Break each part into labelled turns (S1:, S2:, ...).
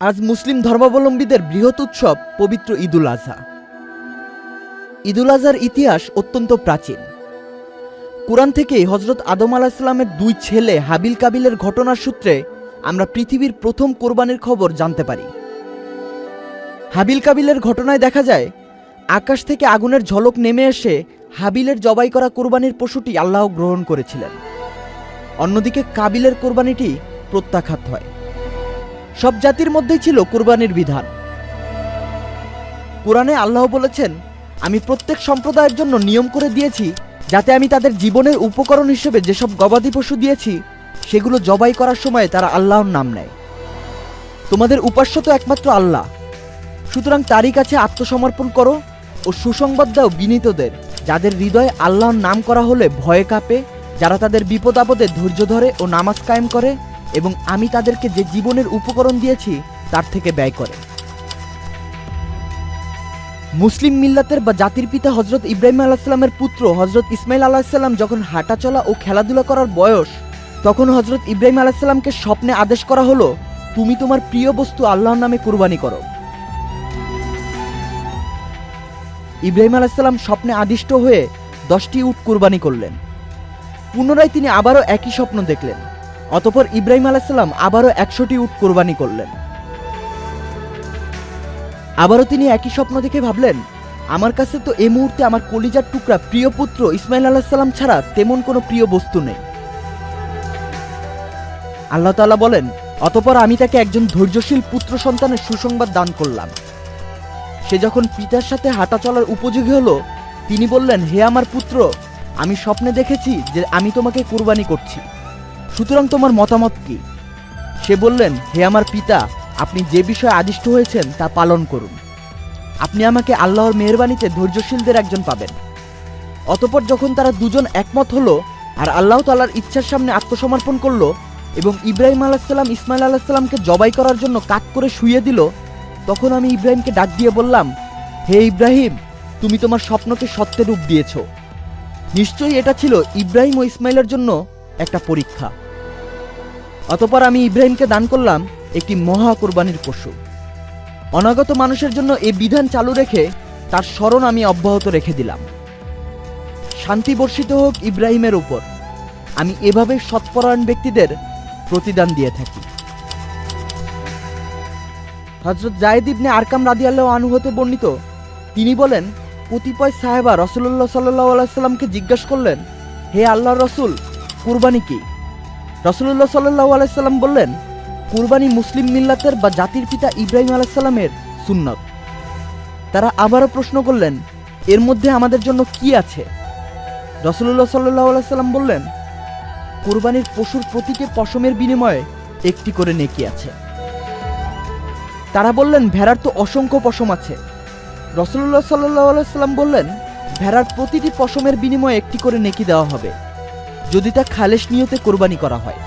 S1: আজ মুসলিম ধর্মাবলম্বীদের বৃহৎ উৎসব পবিত্র ঈদুল আজহা। ঈদুল আজহার ইতিহাস অত্যন্ত প্রাচীন। কোরআন থেকেই হজরত আদম আলাহিসাল্লামের দুই ছেলে হাবিল কাবিলের ঘটনার সূত্রে আমরা পৃথিবীর প্রথম কোরবানির খবর জানতে পারি। হাবিল কাবিলের ঘটনায় দেখা যায়, আকাশ থেকে আগুনের ঝলক নেমে এসে হাবিলের জবাই করা কোরবানির পশুটি আল্লাহ গ্রহণ করেছিলেন। অন্যদিকে কাবিলের কোরবানিটি প্রত্যাখ্যাত হয়। সব জাতির মধ্যেই ছিল কোরবানির বিধান। কোরআনে আল্লাহ বলেছেন, আমি প্রত্যেক সম্প্রদায়ের জন্য নিয়ম করে দিয়েছি, যাতে আমি তাদের জীবনের উপকরণ হিসেবে যেসব গবাদি পশু দিয়েছি, সেগুলো জবাই করার সময় তারা আল্লাহর নাম নেয়। তোমাদের উপাস্য তো একমাত্র আল্লাহ। সুতরাং তারই কাছে আত্মসমর্পণ করো ও সুসংবাদ দাও বিনীতদের, যাদের হৃদয়ে আল্লাহর নাম করা হলে ভয়ে কাঁপে, যারা তাদের বিপদ আপদে ধৈর্য ধরে ও নামাজ কায়েম করে এবং আমি তাদেরকে যে জীবনের উপকরণ দিয়েছি, তার থেকে ব্যয় করে। মুসলিম মিল্লাতের বা জাতির পিতা হজরত ইব্রাহিম আলাহিসাল্লামের পুত্র হজরত ইসমাইল আলাহিসাল্লাম যখন হাঁটাচলা ও খেলাধুলা করার বয়স, তখন হজরত ইব্রাহিম আলাহিসাল্লামকে স্বপ্নে আদেশ করা হলো, তুমি তোমার প্রিয় বস্তু আল্লাহর নামে কুরবানি করো। ইব্রাহিম আলাহিসাল্লাম স্বপ্নে আদিষ্ট হয়ে দশটি উট কুরবানি করলেন। পুনরায় তিনি আবারও একই স্বপ্ন দেখলেন। অতপর ইব্রাহিম আলাহিসাল্লাম আবারও একশোটি উট কোরবানি করলেন। আবারও তিনি একই স্বপ্ন দেখে ভাবলেন, আমার কাছে তো এই মুহূর্তে আমার কলিজার টুকরা প্রিয় পুত্র ইসমাইল আলাহিসাল্লাম ছাড়া তেমন কোনো প্রিয় বস্তু নেই। আল্লাহ তাআলা বলেন, অতপর আমি তাকে একজন ধৈর্যশীল পুত্র সন্তানের সুসংবাদ দান করলাম। সে যখন পিতার সাথে হাঁটা চলার উপযোগী হলো, তিনি বললেন, হে আমার পুত্র, আমি স্বপ্নে দেখেছি যে আমি তোমাকে কুরবানি করছি। সুতরাং তোমার মতামত কি? সে বললেন, হে আমার পিতা, আপনি যে বিষয়ে আদিষ্ট হয়েছেন তা পালন করুন। আপনি আমাকে আল্লাহর মেহরবানিতে ধৈর্যশীলদের একজন পাবেন। অতপর যখন তারা দুজন একমত হলো, আর আল্লাহ তালার ইচ্ছার সামনে আত্মসমর্পণ করল, এবং ইব্রাহিম আলাহিসাল্লাম ইসমাইল আলাহিসাল্লামকে জবাই করার জন্য কাক করে শুয়ে দিল, তখন আমি ইব্রাহিমকে ডাক দিয়ে বললাম, হে ইব্রাহিম, তুমি তোমার স্বপ্নকে সত্যে রূপ দিয়েছ। নিশ্চয়ই এটা ছিল ইব্রাহিম ও ইসমাইলের জন্য পরীক্ষা। অতপর আমি ইব্রাহিমকে দান করলাম একটি মহা কোরবানির পশু। অনাগত মানুষের জন্য এই বিধান চালু রেখে তার স্মরণ আমি অব্যাহত রেখে দিলাম। শান্তি বর্ষিত হোক ইব্রাহিমের উপর। আমি এভাবে সৎপরায়ণ ব্যক্তিদের প্রতিদান দিয়ে থাকি। হজরত জায়েদ ইবনে আরকাম রাদিয়াল্লাহ আনহু হতে বর্ণিত, তিনি বলেন, কতিপয় সাহেবা রসুল্লাহ সাল্লাহ আলাইসাল্লামকে জিজ্ঞাসা করলেন, হে আল্লাহ রসুল কুরবানি কি? রসুল্লাহ সাল্লাহ আলাইসাল্লাম বললেন, কুরবানি মুসলিম মিল্লাতের বা জাতির পিতা ইব্রাহিম আলাইসাল্লামের সুন্নত। তারা আবারও প্রশ্ন করলেন, এর মধ্যে আমাদের জন্য কি আছে? রসুল্লাহ সাল্লাহ আলাইসাল্লাম বললেন, কুরবানির পশুর প্রতিটি পশমের বিনিময়ে একটি করে নেকি আছে। তারা বললেন, ভেড়ার তো অসংখ্য পশম আছে। রসুল্লাহ সাল্লাহ সাল্লাম বললেন, ভেড়ার প্রতিটি পশমের বিনিময়ে একটি করে নেকি দেওয়া হবে। যদি তা খালেস নিয়তে কোরবানি করা হয়।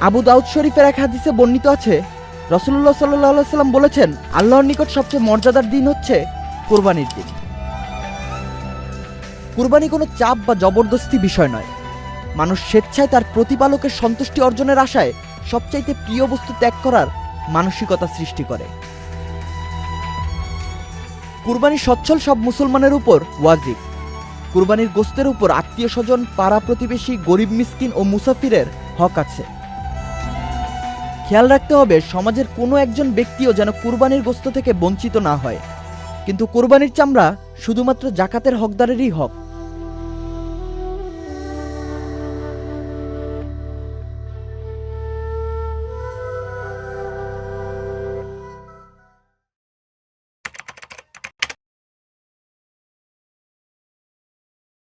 S1: আবু দাউদ শরীফের এক হাদিসে বর্ণিত আছে রসুল্লাহ সাল্লাহ সাল্লাম বলেছেন, আল্লাহর নিকট সবচেয়ে মর্যাদার দিন হচ্ছে কোরবানির দিন। কুরবানি কোনো চাপ বা জবরদস্তি বিষয় নয়। মানুষ স্বেচ্ছায় তার প্রতিপালকের সন্তুষ্টি অর্জনের আশায় সবচাইতে প্রিয় বস্তু ত্যাগ করার মানসিকতা সৃষ্টি করে। কুরবানি সচ্ছল সব মুসলমানের উপর ওয়াজিব। কুরবানির গোস্তের উপর আত্মীয় স্বজন, পাড়া প্রতিবেশী, গরিব মিসকিন ও মুসাফিরের হক আছে। খেয়াল রাখতে হবে, সমাজের কোনো একজন ব্যক্তিও যেন কুরবানির গোস্ত থেকে বঞ্চিত না হয়। কিন্তু কুরবানির চামড়া শুধুমাত্র জাকাতের হকদারেরই হক।